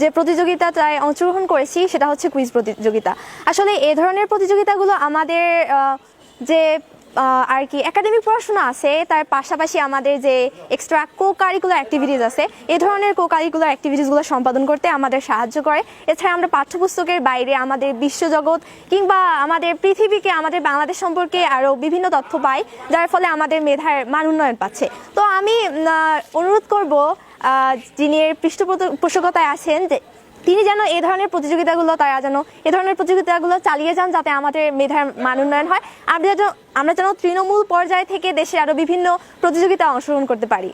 যে প্রতিযোগিতা প্রতিযোগিতাটায় অংশগ্রহণ করেছি, সেটা হচ্ছে কুইজ প্রতিযোগিতা। আসলে এ ধরনের প্রতিযোগিতাগুলো আমাদের যে আর কি একাডেমিক পড়াশোনা আছে, তার পাশাপাশি আমাদের যে এক্সট্রা কো কারিকুলার অ্যাক্টিভিটিস আছে, এ ধরনের কো কারিকুলার অ্যাক্টিভিটিসগুলো সম্পাদন করতে আমাদের সাহায্য করে। এছাড়া আমরা পাঠ্যপুস্তকের বাইরে আমাদের বিশ্বজগৎ কিংবা আমাদের পৃথিবীকে, আমাদের বাংলাদেশ সম্পর্কে আরও বিভিন্ন তথ্য পাই, যার ফলে আমাদের মেধার মান উন্নয়ন পাচ্ছে। তো আমি অনুরোধ করব যিনি পৃষ্ঠপোষকতায় আছেন, যে তিনি যেন এ ধরনের প্রতিযোগিতাগুলো তারা যেন এ ধরনের প্রতিযোগিতাগুলো চালিয়ে যান যাতে আমাদের মেধার মান উন্নয়ন হয়। আমরা যেন আমরা যেন তৃণমূল পর্যায় থেকে দেশে আরও বিভিন্ন প্রতিযোগিতা অংশগ্রহণ করতে পারি।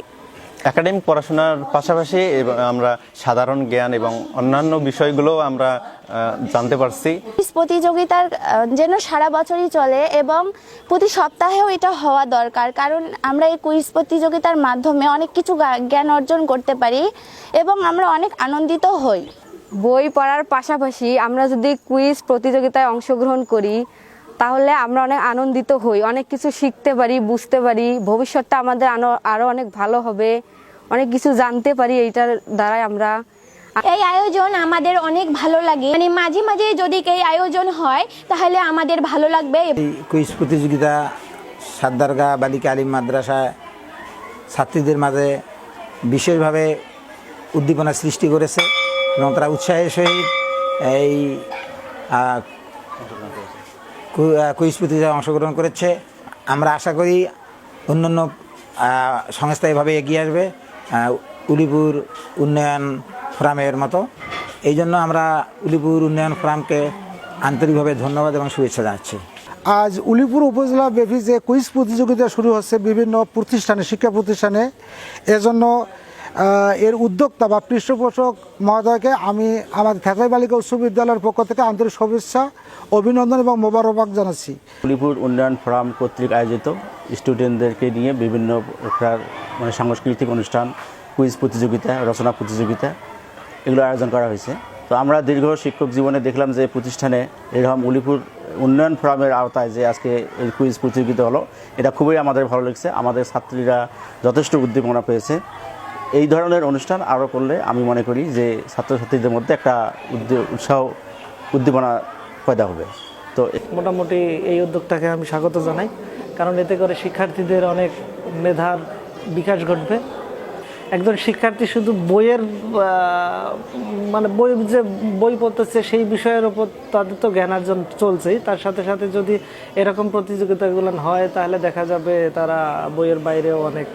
একাডেমিক পড়াশোনার পাশাপাশি এবং আমরা সাধারণ জ্ঞান এবং অন্যান্য বিষয়গুলো আমরা জানতে পারছি। কুইজ প্রতিযোগিতার যেন সারা বছরই চলে এবং প্রতি সপ্তাহেও এটা হওয়া দরকার। কারণ আমরা এই কুইজ প্রতিযোগিতার মাধ্যমে অনেক কিছু জ্ঞান অর্জন করতে পারি এবং আমরা অনেক আনন্দিত হই। বই পড়ার পাশাপাশি আমরা যদি কুইজ প্রতিযোগিতায় অংশগ্রহণ করি তাহলে আমরা অনেক আনন্দিত হই অনেক কিছু শিখতে পারি বুঝতে পারি ভবিষ্যৎটা আমাদের আনো- আরও অনেক ভালো হবে অনেক কিছু জানতে পারি এইটার দ্বারাই আমরা এই আয়োজন আমাদের অনেক ভালো লাগে। মানে মাঝে মাঝে যদি এই আয়োজন হয় তাহলে আমাদের ভালো লাগবে। কুইজ প্রতিযোগিতা সাদ্দারগা বালিকা আলিম মাদ্রাসায় ছাত্রীদের মাঝে বিশেষভাবে উদ্দীপনা সৃষ্টি করেছে। এবং তারা উৎসাহের সহিত এই কুইজ প্রতিযোগিতায় অংশগ্রহণ করেছে। আমরা আশা করি অন্যান্য আহ, সংস্থা এভাবে এগিয়ে আসবে উলিপুর উন্নয়ন ফোরামের মতো। এই জন্য আমরা উলিপুর উন্নয়ন ফোরামকে আন্তরিকভাবে ধন্যবাদ এবং শুভেচ্ছা জানাচ্ছি। আজ উলিপুর উপজেলা ব্যাপী যে কুইজ প্রতিযোগিতা শুরু হচ্ছে বিভিন্ন প্রতিষ্ঠানে শিক্ষা প্রতিষ্ঠানে এজন্য এর উদ্যোক্তা বা পৃষ্ঠপোষক মহোদয়কে আমি আমাদের থেতাই বালিকা উচ্চ বিদ্যালয়ের পক্ষ থেকে আন্তরিক শুভেচ্ছা, অভিনন্দন এবং মোবারকবাদ জানাচ্ছি। উলিপুর উন্নয়ন ফোরাম কর্তৃক আয়োজিত স্টুডেন্টদেরকে নিয়ে বিভিন্ন মানে সাংস্কৃতিক অনুষ্ঠান, কুইজ প্রতিযোগিতা, রচনা প্রতিযোগিতা এগুলো আয়োজন করা হয়েছে। তো আমরা দীর্ঘ শিক্ষক জীবনে দেখলাম যে প্রতিষ্ঠানে এরকম উলিপুর উন্নয়ন ফোরামের আওতায় যে আজকে এই কুইজ প্রতিযোগিতা হলো, এটা খুবই আমাদের ভালো লাগছে। আমাদের ছাত্রীরা যথেষ্ট উদ্দীপনা পেয়েছে। এই ধরনের অনুষ্ঠান আরও করলে আমি মনে করি যে ছাত্রছাত্রীদের মধ্যে একটা উৎসাহ, উদ্দীপনা পয়দা হবে। তো মোটামুটি এই উদ্যোগটাকে আমি স্বাগত জানাই, কারণ এতে করে শিক্ষার্থীদের অনেক মেধার বিকাশ ঘটবে। একজন শিক্ষার্থী শুধু বইয়ের মানে বই যে বই পড়তেছে সেই বিষয়ের ওপর তাদের তো জ্ঞান অর্জন চলছেই। তার সাথে সাথে যদি এরকম প্রতিযোগিতাগুলো হয়, তাহলে দেখা যাবে তারা বইয়ের বাইরেও অনেক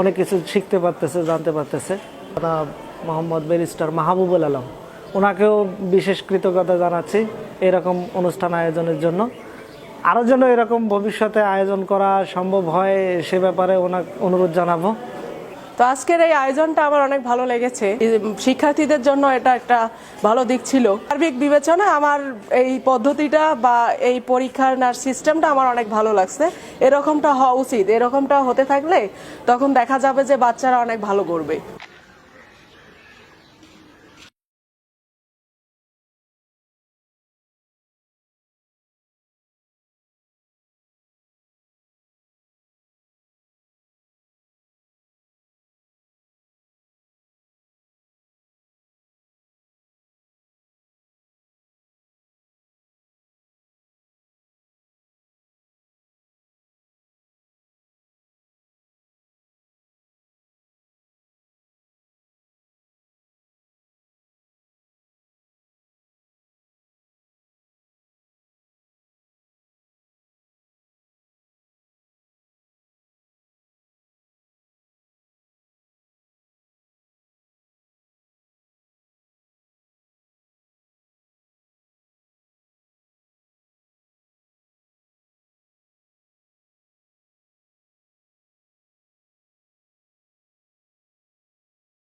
অনেক কিছু শিখতে পারতেছে, জানতে পারতেছে। মোহাম্মদ ব্যারিস্টার মাহবুবুল আলম, ওনাকেও বিশেষ কৃতজ্ঞতা জানাচ্ছি এরকম অনুষ্ঠান আয়োজনের জন্য। আরও যেন এরকম ভবিষ্যতে আয়োজন করা সম্ভব হয় সে ব্যাপারে ওনাকে অনুরোধ জানাব। তো আজকের এই আয়োজনটা আমার অনেক ভালো লেগেছে। শিক্ষার্থীদের জন্য এটা একটা ভালো দিক ছিল। সার্বিক বিবেচনা আমার এই পদ্ধতিটা বা এই পরীক্ষার নার সিস্টেমটা আমার অনেক ভালো লাগছে। এরকমটা হওয়া উচিত। এরকমটা হতে থাকলে তখন দেখা যাবে যে বাচ্চারা অনেক ভালো করবে।